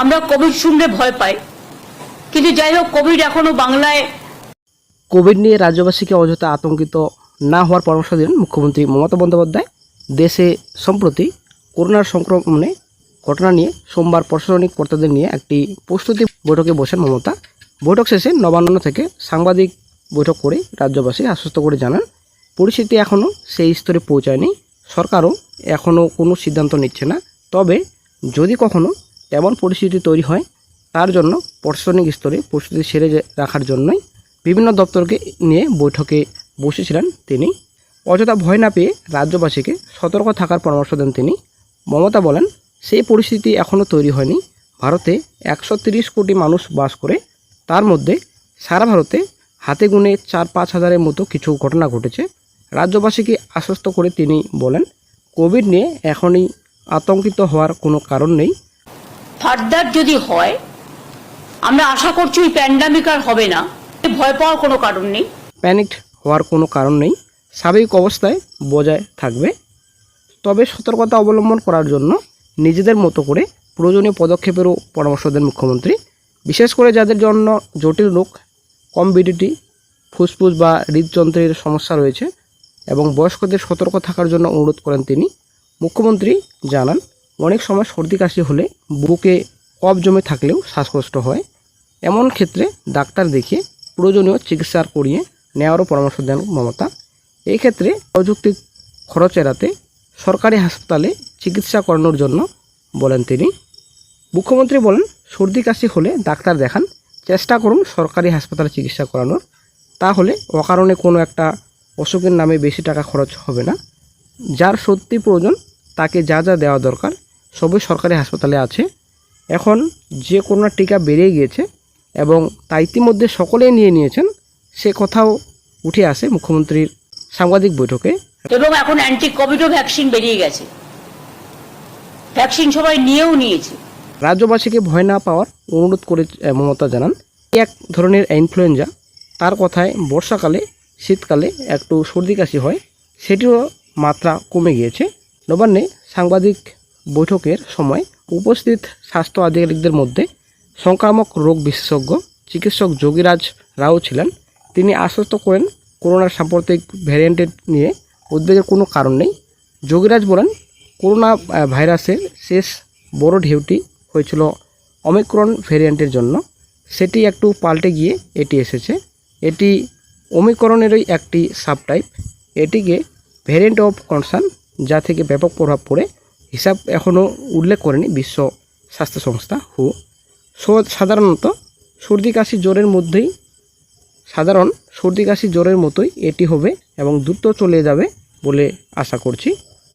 আমরা কোভিড শুনলে ভয় পাই। কিন্তু যাই হোক, কোভিড এখনও বাংলায় কোভিড নিয়ে রাজ্যবাসীকে অযথা আতঙ্কিত না হওয়ার পরামর্শ দিলেন মুখ্যমন্ত্রী মমতা বন্দ্যোপাধ্যায়। দেশে সম্প্রতি করোনার সংক্রমণে ঘটনা নিয়ে সোমবার প্রশাসনিক কর্তাদের নিয়ে একটি প্রস্তুতি বৈঠকে বসেন মমতা। বৈঠক শেষে নবান্ন থেকে সাংবাদিক বৈঠক করে রাজ্যবাসী আশ্বস্ত করে জানান, পরিস্থিতি এখনও সেই স্তরে পৌঁছায়নি। সরকারও এখনও কোনো সিদ্ধান্ত নিচ্ছে না। তবে যদি কখনো তেমন পরিস্থিতি তৈরি হয়, তার জন্য প্রশাসনিক স্তরে প্রস্তুতি সেরে রাখার জন্যই বিভিন্ন দপ্তরকে নিয়ে বৈঠকে বসেছিলেন তিনি। অযথা ভয় না পেয়ে রাজ্যবাসীকে সতর্ক থাকার পরামর্শ দেন তিনি। মমতা বলেন, সেই পরিস্থিতি এখনও তৈরি হয়নি। ভারতে একশো কোটি মানুষ বাস করে, তার মধ্যে সারা ভারতে হাতে গুনে চার পাঁচ হাজারের মতো কিছু ঘটনা ঘটেছে। রাজ্যবাসীকে আশ্বস্ত করে তিনি বলেন, কোভিড নিয়ে এখনই আতঙ্কিত হওয়ার কোনো কারণ নেই। ফার্দার যদি হয়, আমরা আশা করছি ওই প্যান্ডামিক আর হবে না। ভয় পাওয়ার কোনো কারণ নেই। প্যানিকড হওয়ার কোনো কারণ নেই। স্বাভাবিক অবস্থায় বজায় থাকবে। তবে সতর্কতা অবলম্বন করার জন্য নিজেদের মতো করে প্রয়োজনীয় পদক্ষেপেরও পরামর্শ দেন মুখ্যমন্ত্রী। বিশেষ করে যাদের জন্য জটিল রোগ কমবিডিটি ফুসফুস বা হৃদযন্ত্রের সমস্যা রয়েছে এবং বয়স্কদের সতর্ক থাকার জন্য অনুরোধ করেন তিনি, মুখ্যমন্ত্রী জানান অনেক সময় সর্দি কাশি হলে বুকে কফ জমে থাকলেও শ্বাসকষ্ট হয়। এমন ক্ষেত্রে ডাক্তার দেখিয়ে প্রয়োজনীয় চিকিৎসা করিয়ে নেওয়ারও পরামর্শ দেন মমতা। এই ক্ষেত্রে অযৌক্তিক খরচ এড়াতে সরকারি হাসপাতালে চিকিৎসা করানোর জন্য বলেন তিনি। মুখ্যমন্ত্রী বলেন, সর্দি কাশি হলে ডাক্তার দেখান, চেষ্টা করুন সরকারি হাসপাতালে চিকিৎসা করানোর। তাহলে অকারণে কোনো একটা অসুখের নামে বেশি টাকা খরচ হবে না। যার সত্যি প্রয়োজন, তাকে যা যা দেওয়া দরকার সবই সরকারি হাসপাতালে আছে। এখন যে করোনার টিকা বেড়ে গিয়েছে এবং তা ইতিমধ্যে সকলেই নিয়ে নিয়েছেন। সে কথাও উঠে আসে মুখ্যমন্ত্রীর সাংবাদিক বৈঠকে। এবং এখন অ্যান্টি কোভিডও ভ্যাকসিন বেরিয়ে গেছে। ভ্যাকসিন সবাই নিয়েও নিয়েছে। রাজ্যবাসীকে ভয় না পাওয়ার অনুরোধ করে মমতা জানান। এক ধরনের ইনফ্লুয়েঞ্জা তার কথায় বর্ষাকালে শীতকালে একটু সর্দি কাশি হয়। সেটিও মাত্রা কমে গিয়েছে। নবান্নে সাংবাদিক বৈঠকের সময় উপস্থিত স্বাস্থ্য আধিকারিকদের মধ্যে সংক্রামক রোগ বিশেষজ্ঞ চিকিৎসক যোগীরাজ রাও ছিলেন। তিনি আশ্বস্ত করেন, করোনার সাম্প্রতিক ভ্যারিয়েন্টের নিয়ে উদ্বেগের কোনো কারণ নেই। যোগীরাজ বলেন, করোনা ভাইরাসের শেষ বড় ঢেউটি হয়েছিল অমিক্রন ভ্যারিয়েন্টের জন্য। সেটি একটু পাল্টে গিয়ে এটি এসেছে। এটি ওমিক্রনেরই একটি সাবটাইপ। এটিকে ভ্যারিয়েন্ট অফ কনসার্ন, যা থেকে ব্যাপক প্রভাব পড়ে হিসাব এখনও উল্লেখ করেনি বিশ্ব স্বাস্থ্য সংস্থা হু সাধারণত সর্দি কাশি জ্বরের মধ্যেই, সাধারণ সর্দি কাশি জ্বরের মতোই এটি হবে এবং দ্রুত চলে যাবে বলে আশা করছি।